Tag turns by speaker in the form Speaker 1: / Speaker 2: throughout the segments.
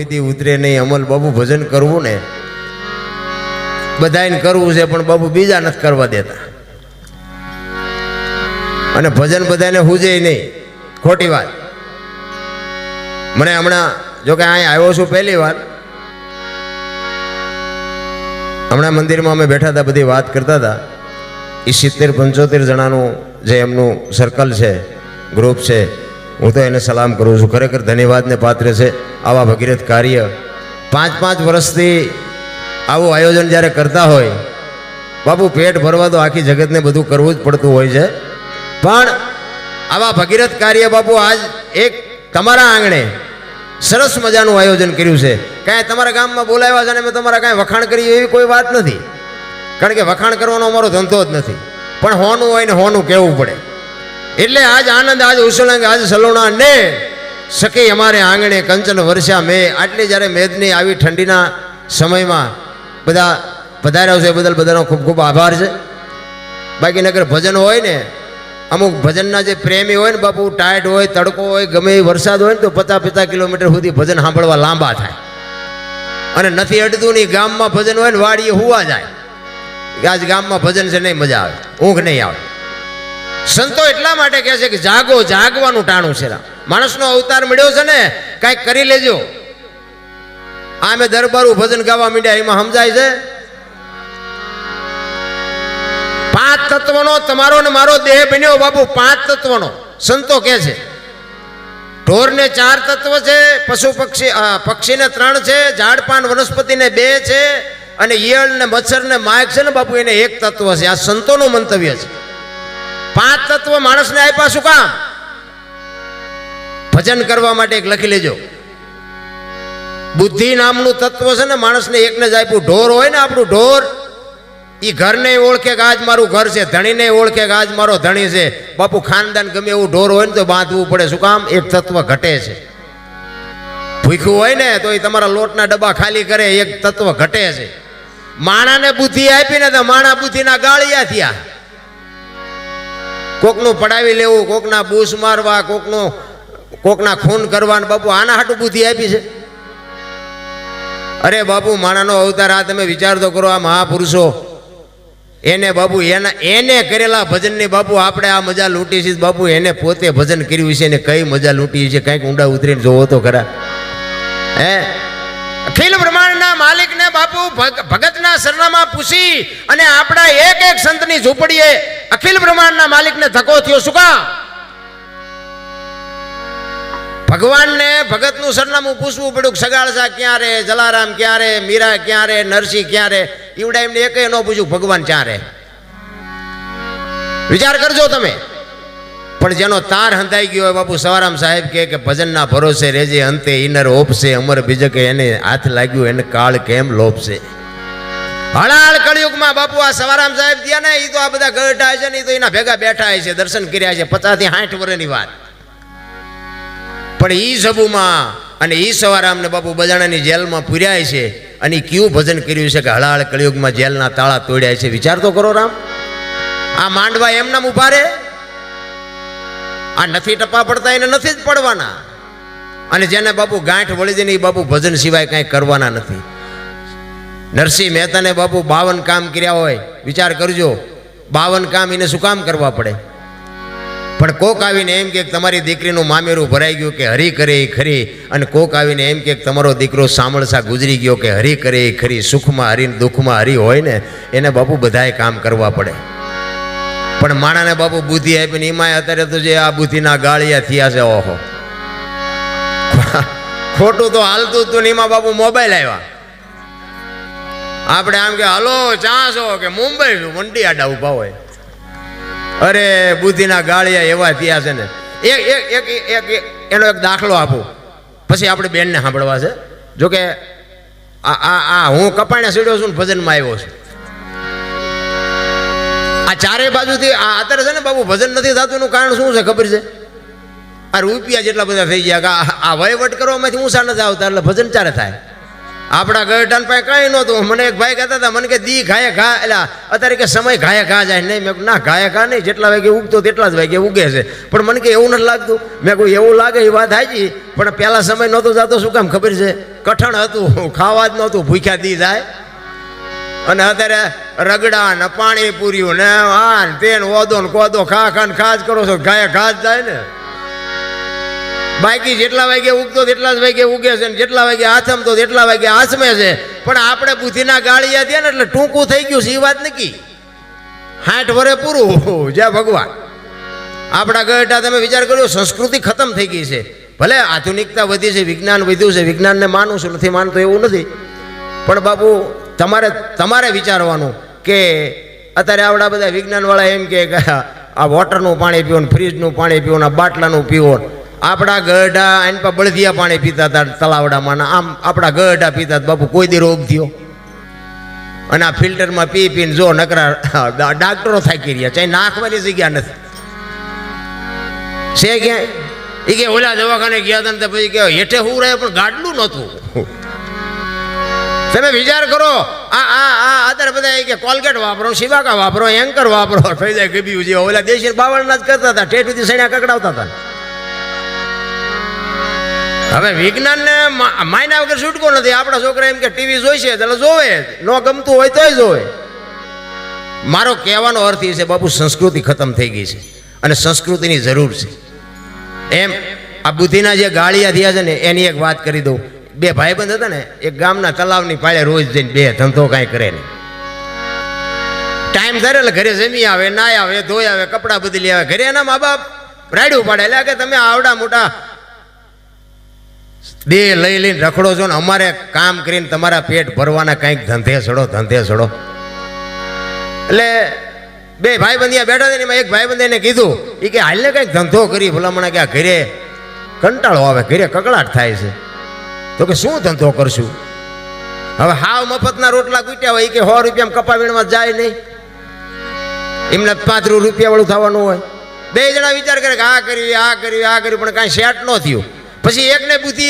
Speaker 1: કોઈ દી ઉતરે નહીં, અમલ બાબુ ભજન કરવું ને. બધાને કરવું છે, પણ બાબુ બીજા નથી કરવા દેતા. અને ભજન બધાને હુજે નહીં. ખોટી વાત. મને હમણાં, જો કે અહીંયા આવ્યો છું પહેલી વાર. હમણાં મંદિરમાં અમે બેઠા હતા, બધી વાત કરતા હતા. એ સિત્તેર, પંચોતેર જણાનું જે એમનું સર્કલ છે ગ્રુપ છે, હું તો એને સલામ કરું છું. ખરેખર ધન્યવાદને પાત્ર છે. આવા ભગીરથ કાર્ય પાંચ પાંચ વર્ષથી આવું આયોજન જ્યારે કરતા હોય, બાપુ પેટ ભરવા તો આખી જગતને બધું કરવું જ પડતું હોય છે. પણ આવા ભગીરથ કાર્ય બાપુ આજ એક તમારા આંગણે સરસ મજાનું આયોજન કર્યું છે. કાંઈ તમારા ગામમાં બોલાવ્યા છે અને મેં તમારા કાંઈ વખાણ કરી એવી કોઈ વાત નથી. કારણ કે વખાણ કરવાનો અમારો ધંધો જ નથી. પણ હોનું હોય ને હોનું કહેવું પડે. એટલે આજ આનંદ, આજ ઉસળંગ આજ સલોણા ને સખી અમારે આંગણે કંચન વર્ષા મેં આટલી જ્યારે મેદની આવી ઠંડીના સમયમાં બધા પધાર્યા છે બદલ બધાનો ખૂબ ખૂબ આભાર છે. બાકી નગર ભજન હોય ને, અમુક ભજનના જે પ્રેમી હોય ને બાપુ ટાઈટ હોય, તડકો હોય, ગમે એ વરસાદ હોય ને તો પચાસ પચાસ કિલોમીટર સુધી ભજન સાંભળવા લાંબા થાય. અને નથી અડતું નહીં ગામમાં ભજન હોય ને વાડીએ હુવા જાય. આજ ગામમાં ભજન છે નહીં મજા આવે. ઊંઘ નહીં આવે. સંતો એટલા માટે કહે છે કે જાગો, જાગવાનું ટાણું છે રામ. માણસનો અવતાર મળ્યો છે ને, કાંઈક કરી લેજો. આ મેં દરબારું ભજન ગાવા માંડ્યા, એમાં સમજાય છે? પાંચ તત્વનો તમારો ને મારો દેહ બન્યો બાપુ, પાંચ તત્વનો. સંતો કહે છે, ઢોરને ચાર તત્વ છે, પશુ પક્ષી પક્ષીને ત્રણ છે ઝાડ પાન વનસ્પતિને બે છે, અને ઈયળ ને મચ્છર ને માયક છે ને બાપુ, એને એક તત્વ છે. આ સંતોનું મંતવ્ય છે. પાંચ તત્વ માણસને આપ્યા શું કામ? ભજન કરવા માટે એક લખી લેજો. બુદ્ધિ નામનું તત્વ છે ને, માણસને એકને જ આપ્યું. ઢોર હોય ને આપણું ઢોર એ ઘરને ઓળખે કે આજ મારું ઘર છે, ધણીને ઓળખે કે આજ મારો ધણી છે. બાપુ, ખાનદાન ગમે એવું ઢોર હોય ને તો બાંધવું પડે. શું કામ? એક તત્વ ઘટે છે. ભૂખ્યું હોય ને, તો એ તમારા લોટના ડબ્બા ખાલી કરે, એક તત્વ ઘટે છે. માણાને બુદ્ધિ આપીને તો માણા બુદ્ધિના ગાળિયા થયા. કોકનું પડાવી લેવું, કોકના બૂસ મારવા, કોકનું કોકના ખૂન કરવા બાપુ આના હાટું બુદ્ધિ આપી છે. અરે બાપુ, માણાનો અવતાર આ તમે વિચાર તો કરો, આ મહાપુરુષો. એને બાપુ, એના એને કરેલા ભજનની બાપુ આપણે આ મજા લૂંટી છે. બાપુ, એને પોતે ભજન કર્યું છે ને કઈ મજા લૂંટી છે? કંઈક ઊંડા ઉતરીને જોવો તો ખરા. હે? અખિલ બ્રહ્માંડના માલિકને બાપુ ભગ- ભગતના સરનામા પૂછી અને આપણા એક એક સંતની ઝૂંપડીએ અખિલ બ્રહ્માંડના માલિકને ધક્કો થયો. શું કામ? ભગવાનને ભગતનું સરનામું પૂછવું પડ્યું કે સગાળસા ક્યાં રે જલારામ ક્યાં રે મીરા ક્યાં રે નરસિંહ ક્યાં રે ઈવડા એમને એકે ન પૂછ્યું ભગવાન ક્યાં રે વિચાર કરજો તમે. પણ જેનો તાર હંધાઈ ગયો હોય બાપુ સવારામ સાહેબ કહે કે ભજનના ભરોસે રેજે અંતે ઇનર ઓપશે, અમર બીજકે એને હાથ લાગ્યું, એને કાળ કેમ લોપશે? હળાળ કળિયુગમાં બાપુ આ સવારામ સાહેબ થયા ને એ તો આ બધા ગઢા છે ને એ તો એના ભેગા બેઠા છે, દર્શન કર્યા છે પચાસથી સાઠ વર્ષની વાત. પણ એ સબુમાં અને એ સવારામને બાપુ બજાણાની જેલમાં પૂર્યા છે અને કયું ભજન કર્યું છે કે હળાળ કળિયુગમાં જેલના તાળા તોડ્યા છે? વિચાર તો કરો રામ. આ માંડવા એમનામ ઊભા રે. આ નથી ટપા પડતા, એને નથી જ પડવાના. અને જેને બાપુ ગાંઠ વળી દે ને એ બાપુ ભજન સિવાય કાંઈ કરવાના નથી. નરસિંહ મહેતાને બાપુ બાવન કામ કર્યા હોય. વિચાર કરજો. બાવન કામ એને શું કામ કરવા પડે? પણ કોક આવીને એમ કે તમારી દીકરીનું મામેરું ભરાઈ ગયું કે હરી કરે એ ખરી, અને કોક આવીને એમ કે તમારો દીકરો સામળસા ગુજરી ગયો કે હરી કરે એ ખરી, સુખમાં હરી દુઃખમાં હરી હોય ને, એને બાપુ બધાએ કામ કરવા પડે. પણ માણાને બાપુ બુદ્ધિ આપીને એમાંય અત્યારે તો જે આ બુદ્ધિના ગાળિયા થયા છે, ઓહો. ખોટું તો હાલતું હતું ને એમાં બાપુ મોબાઈલ આવ્યા આપણે આમ કે, હલો, ચા છો? કે, મુંબઈ છું, મંડી આડા ઊભા હોય. અરે, બુદ્ધિના ગાળિયા એવા થયા છે ને. એક એક એક એક એનો એક દાખલો આપો. પછી આપણે બેનને સાંભળવા છે. જો કે આ આ, હું કપાણે સીડ્યો છું ને ભજનમાં આવ્યો છું. આ ચારે બાજુથી આ અત્યારે છે ને બાબુ, ભજન નથી થતું એનું કારણ શું છે ખબર છે? આ રૂપિયા જેટલા બધા થઈ ગયા આ વહીવટ કરવામાંથી ઊંચા નથી આવતા, એટલે ભજન ચારે થાય. આપણા ગરડાન પાસે કઈ નહોતું. મને એક ભાઈ કહેતા હતા, મને કે દી ઘાયે ઘા. એટલે અત્યારે કે સમય ઘાયે ઘા જાય. નહીં, મેં ના ઘાયે ઘા નહીં. જેટલા વાગે ઉગતો તેટલા જ વાગે ઉગે છે. પણ મને કે એવું નથી લાગતું. મેં કોઈ એવું લાગે એ વાત હાજી પણ પહેલા સમય નહોતો જતો, શું કામ ખબર છે? કઠણ હતું, ખાવા જ નહોતું, ભૂખ્યા દી જાય. અને અત્યારે રગડા ને પાણી પૂર્યું ને આ ને તે ઓદો ને કોદો, ખા ખા ને ખાજ કરો છો. ગાય જ જાય ને. બાકી જેટલા વાગે ઉગતો તેટલા જ વાગે ઉગે છે ને જેટલા વાગે આથમતો તેટલા વાગે આસમે છે. પણ આપણે બુદ્ધિના ગાળિયા થયા ને એટલે ટૂંકું થઈ ગયું છે એ વાત નક્કી. હાઠ વરે પૂરું, જય ભગવાન. આપણા ગયટા તમે વિચાર કર્યો, સંસ્કૃતિ ખતમ થઈ ગઈ છે. ભલે આધુનિકતા વધી છે, વિજ્ઞાન વધ્યું છે, વિજ્ઞાનને માનું છું, નથી માનતો એવું નથી. પણ બાપુ, તમારે તમારે વિચારવાનું કે અત્યારે આવડા બધા વિજ્ઞાનવાળા એમ કે આ વોટરનું પાણી પીવો ને ફ્રીજનું પાણી પીવો ને બાટલાનું પીવો આપણા ગઢા એની પર બળદિયા પાણી પીતા હતા તલાવડામાં. આમ આપણા ગઢા પીતા. બાપુ, કોઈ દી રોગ થયો? અને આ ફિલ્ટરમાં પી પીને જો નકરા ડાક્ટરો થાકી રહ્યા છે. નાખવાની જગ્યા નથી. છે ક્યાંય? એ કે ઓલા દવાખાને ગયા હતા ને પછી કે હેઠે હું રહે પણ ગાડલું નહોતું. તમે વિચાર કરો, આ આ આ અત્યારે બધા કે કોલગેટ વાપરો શિવાકા વાપરો એન્કર વાપરો, થઈ જાય ગબ્યું જે ઓલા દેશી બાવળના જ કરતા હતા. સુધી સણ્યા કકડાવતા હતા. હવે વિજ્ઞાનને માયના વગર છૂટકો નથી. આપણા છોકરા એમ કે ટીવી જોઈશે એટલે જોવે ન ગમતું હોય તોય જોવે. મારો કહેવાનો અર્થ એ છે, બાપુ, સંસ્કૃતિ ખતમ થઈ ગઈ છે અને સંસ્કૃતિની જરૂર છે. એમ આ બુદ્ધિના જે ગાળિયા થયા છે ને, એની એક વાત કરી દઉં. બે ભાઈબંધ હતા ને, એક ગામના તલાવની પાળે રોજ જઈને બે ધંધો કાંઈ કરે નહીં. ટાઈમ થાય એટલે ઘરે જમી આવે, નાય આવે, ધોઈ આવે, કપડાં બદલી આવે. ઘરે એના મા બાપ રાડ્યું પાડે. એટલે કે તમે આવડા મોટા બે લઈ લઈને રખડો છો ને અમારે કામ કરીને તમારા પેટ ભરવાના કંઈક ધંધે સડો ધંધે સડો. એટલે બે ભાઈ બંધિયા બેઠા એમાં એક ભાઈ બંધ એને કીધું એ કે હાલને કંઈક ધંધો કરી ભલામણા કે આ ઘરે કંટાળો આવે, ઘરે કકળાટ થાય છે. તો કે શું ધંધો કરશું? હવે હાવ મફતના રોટલા કૂટ્યા હોય કે સો રૂપિયામાં કપાવીણમાં જાય નહીં. એમને પાંત્રીસ રૂપિયા વાળું થવાનું હોય. બે જણા વિચાર કરે કે આ કર્યું આ કર્યું આ કર્યું, પણ કાંઈ સેટ ન થયું. પછી એકને બુદ્ધિ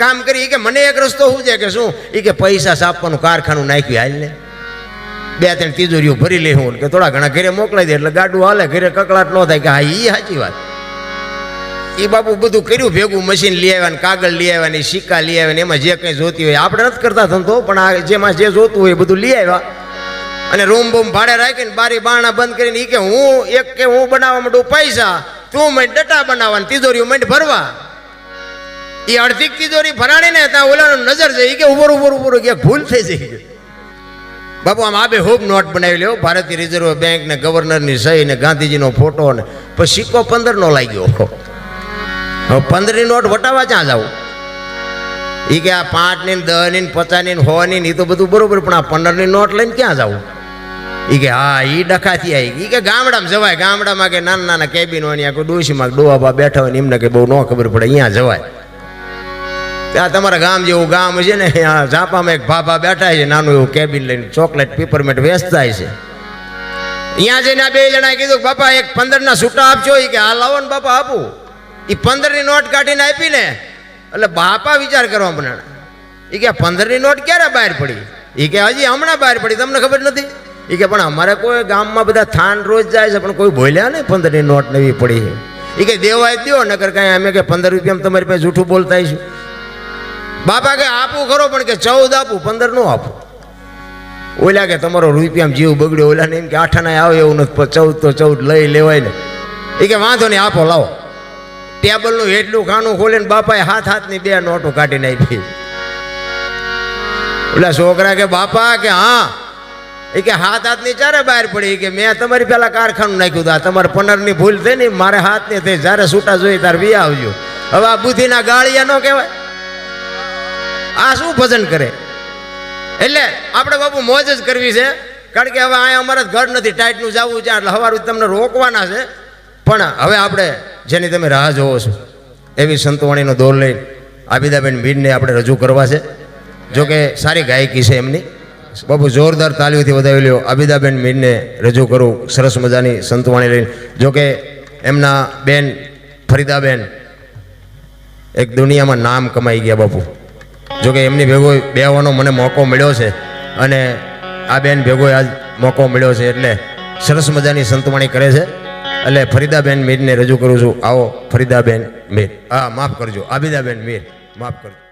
Speaker 1: કામ કરી કે મને એક રસ્તો શું છે કે શું? એ કે પૈસા સાપવાનું કારખાનું નાખ્યું હાલને બે ત્રણ તિજોરીઓ ભરી લે હું કે થોડા ઘણા ઘરે મોકલાઈ દે એટલે ગાડું હાલે, ઘરે કકળાટ ન થાય કે હા એ સાચી વાત. એ બાપુ બધું કર્યું, ભેગું મશીન લઈ આવ્યા ને કાગળ લઈ આવ્યા ને સિક્કા લઈ આવ્યા ને એમાં જે કંઈ જોતી હોય, આપણે નથી કરતા ધંધો, પણ આ જેમાં જે જોતું હોય બધું લઈ આવ્યા. અને રૂમ બૂમ ભાડે રાખીને બારી બારણા બંધ કરીને એ કે હું એક કે હું બનાવવા માંડું પૈસા, તું મને ડટા બનાવવા તિજોરીઓ મને ભરવા. એ અડધી તિજોરી ભરાણી ને ત્યાં ઓલાનો નજર છે એ કે ઉભર ઉભર ઉપર કે ભૂલ થઈ જઈ બાપુ, આમ આબે હોબ નોટ બનાવી લ્યો. ભારતીય રિઝર્વ બેંક ને ગવર્નરની સહી ને ગાંધીજીનો ફોટો ને પછી સિક્કો પંદરનો લાગ્યો હવે પંદરની નોટ વટાવવા ક્યાં જાવ એ કે આ પાંચની દસની પચાસની સો ની એ તો બધું બરોબર, પણ આ પંદરની નોટ લઈને ક્યાં જાવ એ કે હા એ ડખાથી આવી એ કે ગામડામાં જવાય, ગામડામાં કે નાના નાના કેબિન હોય ને કોઈ ડોશીમાં ડોહાબા બેઠા હોય ને એમને કે બહુ ન ખબર પડે અહીંયા જવાય. ત્યાં તમારા ગામ જેવું ગામ છે ને, આ ઝાપામાં એક ભાભા બેઠા છે, નાનું એવું કેબિન લઈને ચોકલેટ પીપરમેન્ટ વેચતા છે. અહીંયા જઈને આ બે જણાએ કીધું, બાપા, એક પંદરના છૂટા આપજો. એ કે આ લાવો ને બાપા, આપું. એ પંદરની નોટ કાઢીને આપીને એટલે બાપા વિચાર કરવા બનાણે એ કે, પંદરની નોટ ક્યારે બહાર પડી? એ કે, હજી હમણાં બહાર પડી, તમને ખબર નથી? એ કે, પણ અમારે કોઈ ગામમાં બધા થાન રોજ જાય છે, પણ કોઈ બોલ્યા નહીં પંદરની નોટ નવી પડી એ કે, દેવાય દો નકર કાંઈ અમે કે પંદર રૂપિયામાં તમારી પાસે જૂઠું બોલતા છું. બાપા કે આપું ખરો, પણ કે ચૌદ આપું, પંદર નો આપું. ઓલા કે તમારો રૂપિયામાં જીવ બગડ્યો, ઓલા ને એમ કે આઠાના આવે એવું નથી ચૌદ તો ચૌદ લઈ લેવાય ને. એ કે વાંધો નહીં, આપો, લાવો. ટેબલનું એટલું ખાનું ખોલીને બાપાએ હાથ હાથની બે નોટો કાઢીને નાખી ઓલા છોકરા કે બાપા કે હા. એ કે હાથ હાથની ચારે બહાર પડી. કે મેં તમારી પેલા કારખાનું નાખ્યું હતું. તમારે પનરની ભૂલ થઈ ને, મારે હાથની થઈ. જ્યારે છૂટા જોઈએ ત્યારે વી આવજો. હવે આ બુદ્ધિના ગાળિયા ન કહેવાય. આ શું ભજન કરે? એટલે આપણે બાપુ મોજ જ કરવી છે. કારણ કે હવે અહીંયા અમારે ઘર નથી ટાઈટનું જવું છે, એટલે હવારું તમને રોકવાના છે. પણ હવે આપણે જેની તમે રાહ જોવો છો, એવી સંતવાણીનો દોર લઈને આબિદાબેન મીરને આપણે રજૂ કરવા છે. જો કે સારી ગાયકી છે એમની. બાપુ જોરદાર તાલીઓથી વધાવી લ્યો. આબિદાબેન મીરને રજૂ કરું, સરસ મજાની સંતવાણી લઈને. જોકે એમના બેન ફરીદાબેન એક દુનિયામાં નામ કમાઈ ગયા બાપુ. જો કે એમની ભેગો બેવાનો મને મોકો મળ્યો છે અને આ બેન ભેગો આજ મોકો મળ્યો છે એટલે સરસ મજાની સંતવાણી કરે છે. એટલે ફરીદાબેન મીરને રજૂ કરું છું. આવો ફરીદાબેન મીર. હા, માફ કરજો. આબિદાબેન મીર. માફ કરજો.